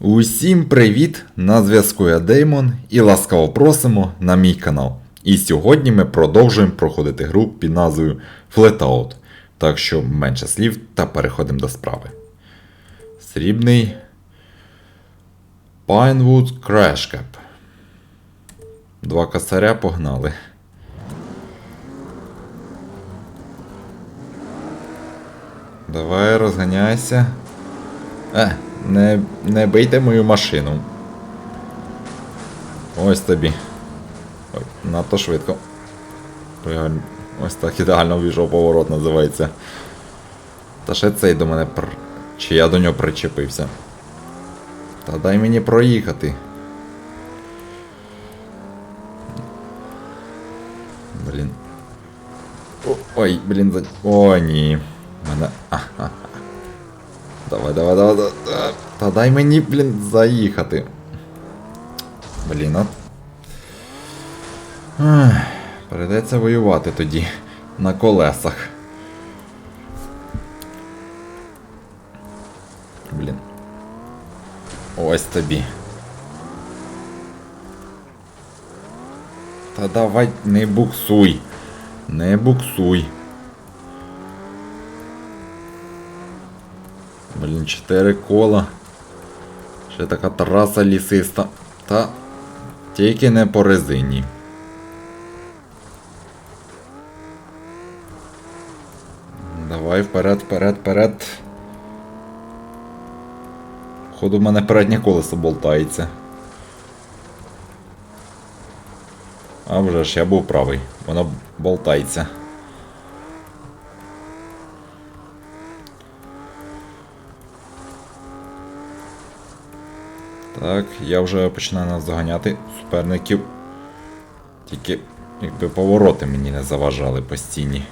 Усім привіт! На зв'язку я Деймон і ласкаво просимо на мій канал. І сьогодні ми продовжуємо проходити гру під назвою Flatout. Так що менше слів та переходимо до справи. Срібний Pinewood Crash Cap. Два косаря погнали. Давай розганяйся. Е, не, не бийте мою машину. Ось тобі. Ой, надто швидко. Ось так ідеально ввійшов поворот називається. Та ще цей до мене пр... Чи я до нього причепився. Та дай мені проїхати. Блін. О, ой, блін, за... О, ні. Мене. Ага. Давай, давай, давай, давай. Та дай мені, блін, заїхати. Блін, от. Ах, Придеться воювати тоді на колесах. Блін. Ось тобі. Та давай не буксуй. Не буксуй. Блін, 4 кола. Ще така траса лісиста. Та тільки не по резині. Давай вперед, вперед, вперед. Ходу в мене переднє колесо болтається. А вже ж я був правий, воно болтається. Так, я вже починаю наздоганяти суперників. Тільки якби повороти мені не заважали постійні.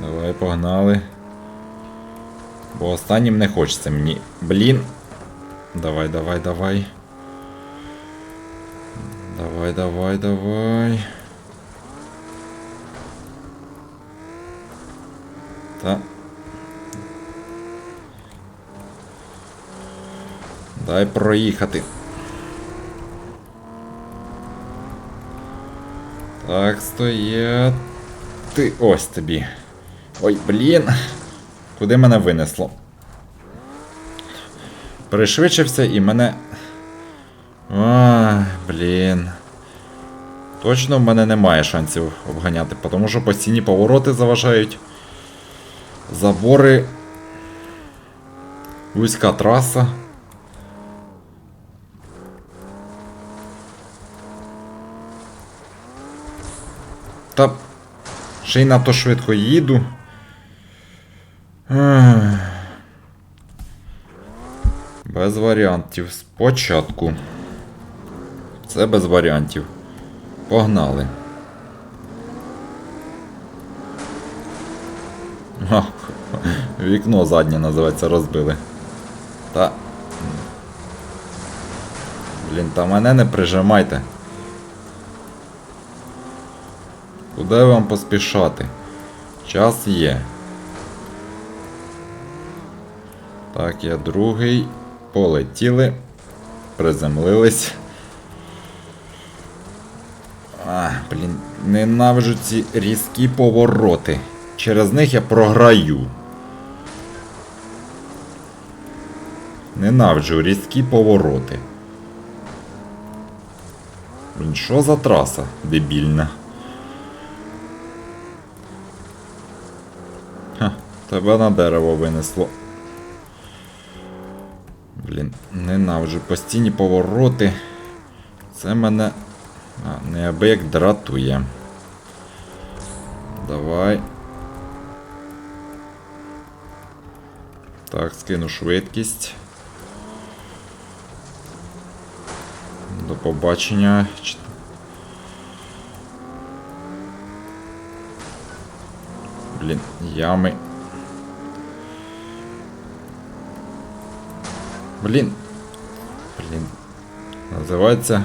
Давай погнали. Бо останнім не хочеться мені. Блін. Давай, давай, давай. Давай, давай, давай. Та. Дай проїхати. Так, стоять. Ти ось тобі. Ой, блін. Куди мене винесло? Пришвидшився і мене. А, блін. Точно в мене немає шансів обганяти, тому що постійні повороти заважають. Забори. Вузька траса. Та ще й надто швидко їду. Без варіантів. Спочатку. Це без варіантів. Погнали. Вікно заднє називається розбили. Та. Блін, та мене не прижимайте. Куди вам поспішати? Час є. Так, я другий. Полетіли. Приземлились. А, блін, ненавиджу ці різкі повороти. Через них я програю. Ненавиджу різкі повороти. Блін, що за траса дебільна? Тебе на дерево винесло. Блін, ненавиджу постійні повороти. Це мене а, неабияк дратує. Давай. Так, скину швидкість. До побачення. Блін, ями. Блін. Блін. Називається.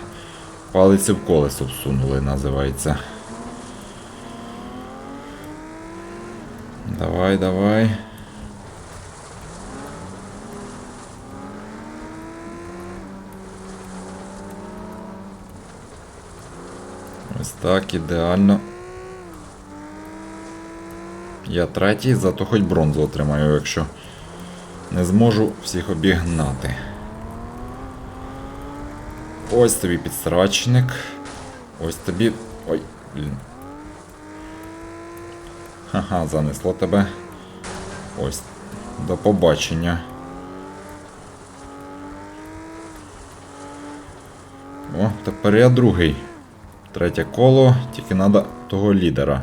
Палицю в колесо всунули, називається. Давай, давай. Ось так, ідеально. Я третій, зато хоч бронзу отримаю, якщо не зможу всіх обігнати. Ось тобі підсрачник. Ось тобі. Ой, блін. Ха-ха, занесло тебе. Ось. До побачення. О, тепер я другий. Третє коло, тільки треба того лідера.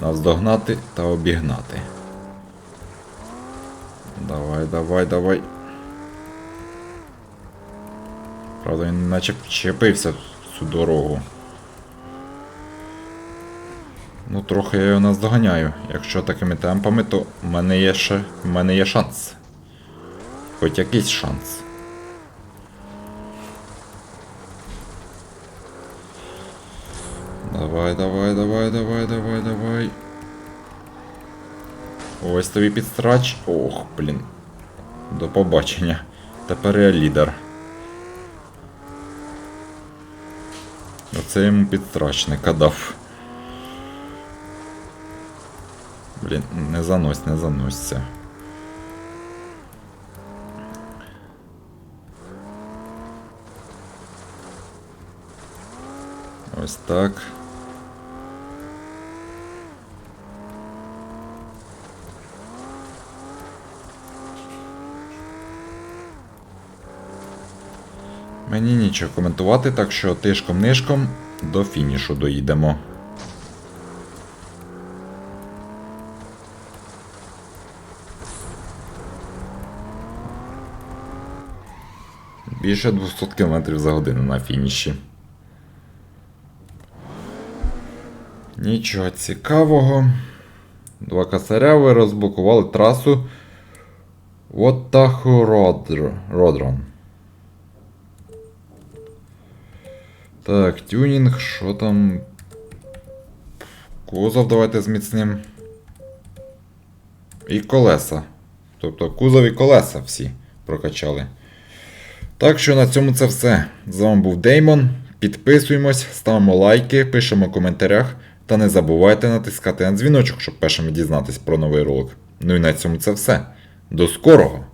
Нас догнати та обігнати. Давай, давай, давай. Правда, він наче вчепився в цю дорогу. Ну, трохи я його наздоганяю. Якщо такими темпами, то в мене є ще. в мене є шанс. Хоч якийсь шанс. Давай, давай, давай, давай, давай, давай. Ось тобі підстрач. Ох, блін. До побачення. Тепер я лідер. Оце йому підстрачника дав. Блін, не занось, не заносься. Ось так. Мені нічого коментувати, так що тишком-нишком до фінішу доїдемо. Більше 200 км за годину на фініші. Нічого цікавого. Два косаря ви розблокували трасу Вотаху Родрон. Так, тюнінг, що там? Кузов давайте зміцним. І колеса. Тобто кузов і колеса всі прокачали. Так що на цьому це все. З вами був Деймон. Підписуємось, ставимо лайки, пишемо в коментарях. Та не забувайте натискати на дзвіночок, щоб першими дізнатись про новий ролик. Ну і на цьому це все. До скорого!